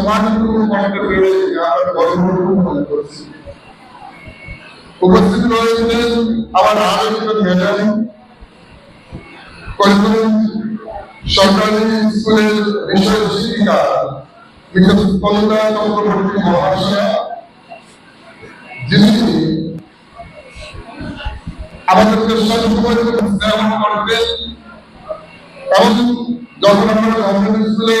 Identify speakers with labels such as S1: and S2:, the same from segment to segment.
S1: সম্মানটুকু কমাতে পেরে আমরা গর্ববোধ মনে করছি উপস্থিত রয়েছেন আমার আরও একজন মেধাবী সরকারি স্কুলের বিষয় শিক্ষিকা মিসেস কলকা চক্রবর্তী মহাশয়া যিনি আমাদেরকে সবসময় করতেন এবং যখন আমরা গভর্নমেন্ট স্কুলে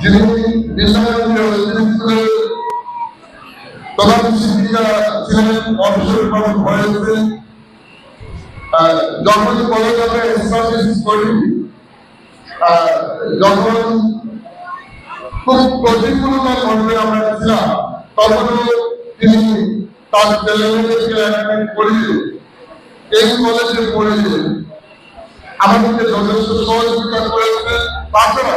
S1: যিনি প্রধান শিক্ষিকা ছিলেন অবসর গ্রহণ হয়েছে আহ, যখন কলেজ আমরা এস্টাবলিশ করি যখন খুব প্রতিকূলতার মধ্যে আমরা ছিলাম তখনও তিনি তার ছেলেমেয়েদেরকে এখানে পড়িয়ে এই কলেজে পড়িয়ে আমাদেরকে যথেষ্ট সহযোগিতা করেছেন তাছাড়া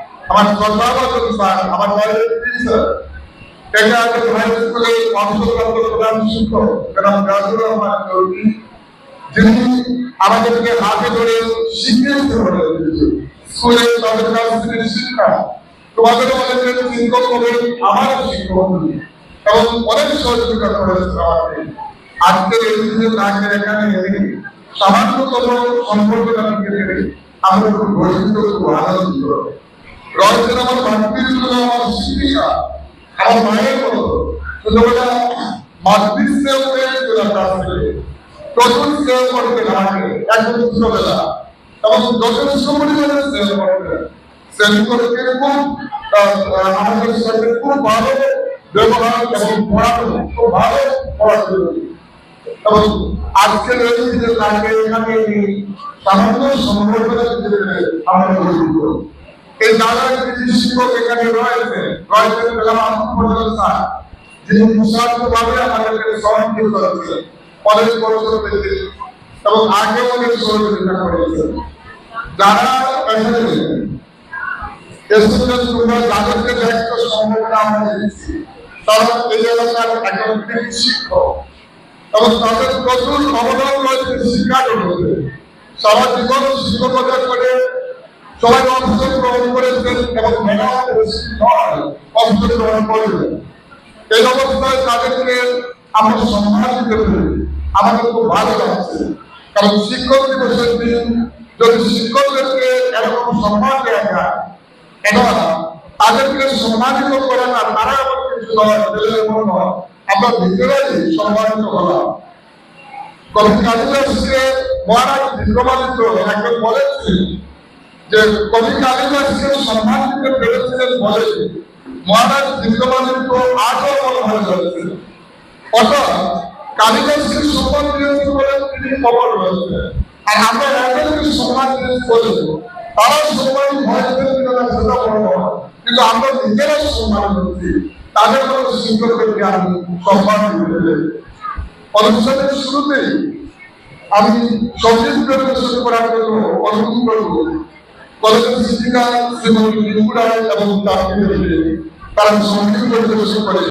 S1: আমার শ্রদ্ধাভাজন স্যার আমার এটা আমাদের রহমান চৌধুরী যিনি আমাদেরকে হাতে ধরে শিখিয়েছে স্কুলে তাদের কাছ থেকে শিক্ষা। তোমাদের অনেকের শিক্ষক হবেন আমার শিক্ষক এবং অনেক সহযোগিতা করেছে আমাকে। আজকে এই দিনে তাকে এখানে সামান্যতম সম্পর্ক আমরা খুব গর্বিত খুব আনন্দিত রয়েছেন আমার মাতৃত্ব আমার শিক্ষিকা আমার মায়ের মতো। ছোটবেলা মাতৃস্নেহ পেয়েছিল কাছ থেকে প্রচুর স্নেহ করতেন আমাকে একদম ছোটবেলা। এবং যথেষ্ট স্নেহ করতে আহ, আহ, আমাদের সাথে খুব ভালো ব্যবহার এবং পড়াশোনা খুব ভালো পড়াশোনা এবং আজকের এই যে তাকে এখানে সামান্য এই দাদা কিছু শিক্ষক এখানে রয়েছে। স্যার যিনি নিঃস্বার্থভাবে আমাদেরকে সহযোগিতা করেছেন, কলেজ পেতে এবং আগেও অনেক সহযোগিতা করেছেন। যারা স্টুডেন্ট তোমরা যাদেরকে দায়িত্ব সম্পর্কে আমরা দিচ্ছি তারা এই এলাকার শিক্ষক। এবং তাদের প্রচুর অবদান রয়েছে শিক্ষা জগতে। সারা জীবন শিক্ষকতা করে সবাই অংশগ্রহণ করেছেন এবং মেধাও বেশি নয় অংশগ্রহণ করবেন এই অবস্থায় তাদেরকে আমরা সম্মান দিতে পেরে আমাদের খুব ভালো লাগছে। কারণ শিক্ষক দিবসের দিন যদি শিক্ষকদেরকে এরকম সম্মান দেওয়া যায় এবং তাদেরকে সম্মানিত করে না, তারা আবার কিছু নয় আমরা নিজেরাই সম্মানিত হলাম। কবি কালিদাসকে মহারাজ বিক্রমাদিত্য একজন বলেছিলেন যে কবি কালিদাসকে সম্মান দিতে পেরেছিলেন বলে মহারাজ বিক্রমাদিত্য আজও মনে হয়ে যাচ্ছে অর্থাৎ কালিদাসকে সম্মান দিয়েছে বলে তিনি খবর রয়েছে আর আমরা একজনকে সম্মান দিয়েছি বলে তারা সম্মান কিনা না সেটা নয় কিন্তু আমরা নিজেরাই সম্মান করছি তাদের কোনো শিক্ষকদেরকে আমি সম্মান দিতে অনুষ্ঠানের শুরুতেই আমি পরিবেশন করার জন্য অনুরোধ করব কলেজের শিক্ষিকা শ্রীমতী নিপুণা এবং তার তারা সংগীত পরিবেশন করে